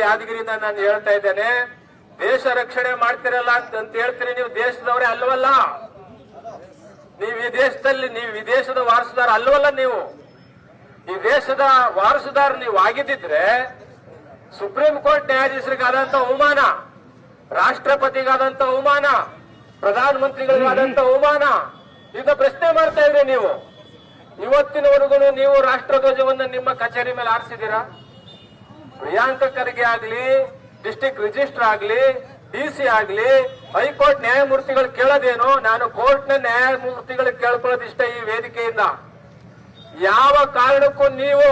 ಯಾದಗಿರಿಯಿಂದ ನಾನು ಹೇಳ್ತಾ ಇದ್ದೇನೆ, ದೇಶ ರಕ್ಷಣೆ ಮಾಡ್ತಿರಲ್ಲ ಅಂತ ಹೇಳ್ತೀರಿ ನೀವು ದೇಶದವರೇ ಅಲ್ವಲ್ಲ ನೀವು ಈ ನೀವು ಈ ದೇಶದ ವಾರಸುದಾರ ಅಲ್ವಲ್ಲ ನೀವು? ಈ ದೇಶದ ವಾರಸುದಾರ ನೀವು ಆಗಿದ್ದಿದ್ರೆ ಸುಪ್ರೀಂ ಕೋರ್ಟ್ ನ್ಯಾಯಾಧೀಶರಿಗಾದಂತ ಅವಮಾನ, ರಾಷ್ಟ್ರಪತಿಗಾದಂತ ಅವಮಾನ, ಪ್ರಧಾನಮಂತ್ರಿಗಳಿಗಾದಂತ ಅವಮಾನ, ಈಗ ಪ್ರಶ್ನೆ ಮಾಡ್ತಾ ಇದ್ರಿ ನೀವು. ಇವತ್ತಿನವರೆಗೂ ನೀವು ರಾಷ್ಟ್ರಧ್ವಜವನ್ನು ನಿಮ್ಮ ಕಚೇರಿ ಮೇಲೆ ಆರಿಸಿದ್ದೀರಾ? ಪ್ರಿಯಾಂಕ ಖರ್ಗೆ ಆಗ್ಲಿ ಡಿಸ್ಟಿಕ್ ರಿಜಿಸ್ಟರ್ ಆಗ್ಲಿ, ಡಿ ಸಿ ಆಗ್ಲಿ, ಹೈಕೋರ್ಟ್ ನ್ಯಾಯಮೂರ್ತಿಗಳು ಕೇಳೋದೇನು? ನಾನು ಕೋರ್ಟ್ನ ನ್ಯಾಯಮೂರ್ತಿಗಳು ಕೇಳ್ಕೊಳ್ಳೋದು ಇಷ್ಟ ಈ ವೇದಿಕೆಯಿಂದ. ಯಾವ ಕಾರಣಕ್ಕೂ ನೀವು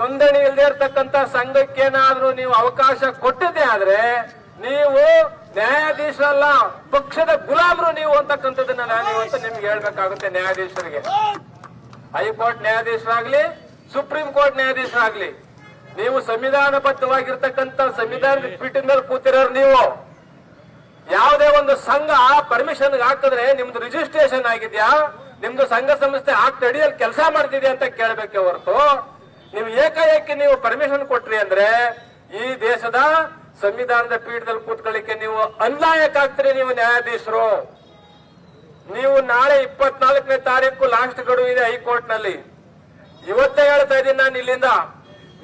ನೋಂದಣಿ ಇಲ್ಲದೆ ಇರತಕ್ಕಂತ ಸಂಘಕ್ಕೇನಾದ್ರೂ ನೀವು ಅವಕಾಶ ಕೊಟ್ಟಿದ್ದೆ ಆದ್ರೆ, ನೀವು ನ್ಯಾಯಾಧೀಶರಲ್ಲ, ಪಕ್ಷದ ಗುಲಾಮರು ನೀವು ಅಂತಕ್ಕಂಥದ್ದನ್ನ ನಾನು ಇವತ್ತು ನಿಮ್ಗೆ ಹೇಳ್ಬೇಕಾಗುತ್ತೆ ನ್ಯಾಯಾಧೀಶರಿಗೆ. ಹೈಕೋರ್ಟ್ ನ್ಯಾಯಾಧೀಶರಾಗ್ಲಿ, ಸುಪ್ರೀಂ ಕೋರ್ಟ್ ನ್ಯಾಯಾಧೀಶರಾಗ್ಲಿ. ನೀವು ಸಂವಿಧಾನಬದ್ಧವಾಗಿರ್ತಕ್ಕಂಥ ಸಂವಿಧಾನದ ಪೀಠದ ಮೇಲೆ ಕೂತಿರೋರು ನೀವು. ಯಾವುದೇ ಒಂದು ಸಂಘ ಪರ್ಮಿಷನ್ ಹಾಕಿದ್ರೆ ನಿಮ್ದು ರಿಜಿಸ್ಟ್ರೇಷನ್ ಆಗಿದ್ಯಾ? ನಿಮ್ದು ಸಂಘ ಸಂಸ್ಥೆ ಆಕ್ಟ್ ಅಡಿಯಲ್ಲಿ ಕೆಲಸ ಮಾಡ್ತಿದ್ಯಾ ಅಂತ ಕೇಳಬೇಕೆ ಹೊರತು. ನೀವು ಏಕಾಏಕಿ ನೀವು ಪರ್ಮಿಷನ್ ಕೊಟ್ರಿ ಅಂದ್ರೆ ಈ ದೇಶದ ಸಂವಿಧಾನದ ಪೀಠದಲ್ಲಿ ಕೂತ್ಕೊಳ್ಳಿಕ್ಕೆ ನೀವು ಅನ್ಲಾಯಕ ಆಗ್ತೀರಿ ನೀವು ನ್ಯಾಯಾಧೀಶರು. ನೀವು ನಾಳೆ ಇಪ್ಪತ್ನಾಲ್ಕನೇ ತಾರೀಕು ಲಾಸ್ಟ್ ಗಡುವು ಇದೆ ಹೈಕೋರ್ಟ್ನಲ್ಲಿ ಇವತ್ತೇ ಹೇಳ್ತಾ ಇದ್ದೀನಿ ನಾನು ಇಲ್ಲಿಂದ.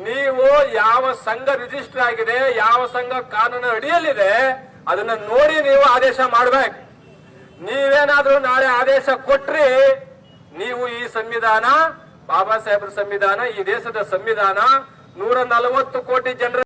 ನೀವು ಯಾವ ಸಂಘ ರಿಜಿಸ್ಟರ್ ಆಗಿದೆ, ಯಾವ ಸಂಘ ಕಾನೂನು ಅಡಿಯಲ್ಲಿದೆ, ಅದನ್ನ ನೋಡಿ ನೀವು ಆದೇಶ ಮಾಡಬೇಕು. ನೀವೇನಾದ್ರೂ ನಾಳೆ ಆದೇಶ ಕೊಟ್ರಿ, ನೀವು ಈ ಸಂವಿಧಾನ, ಬಾಬಾ ಸಾಹೇಬ್ರ ಸಂವಿಧಾನ, ಈ ದೇಶದ ಸಂವಿಧಾನ, ನೂರ ನಲವತ್ತು ಕೋಟಿ ಜನರ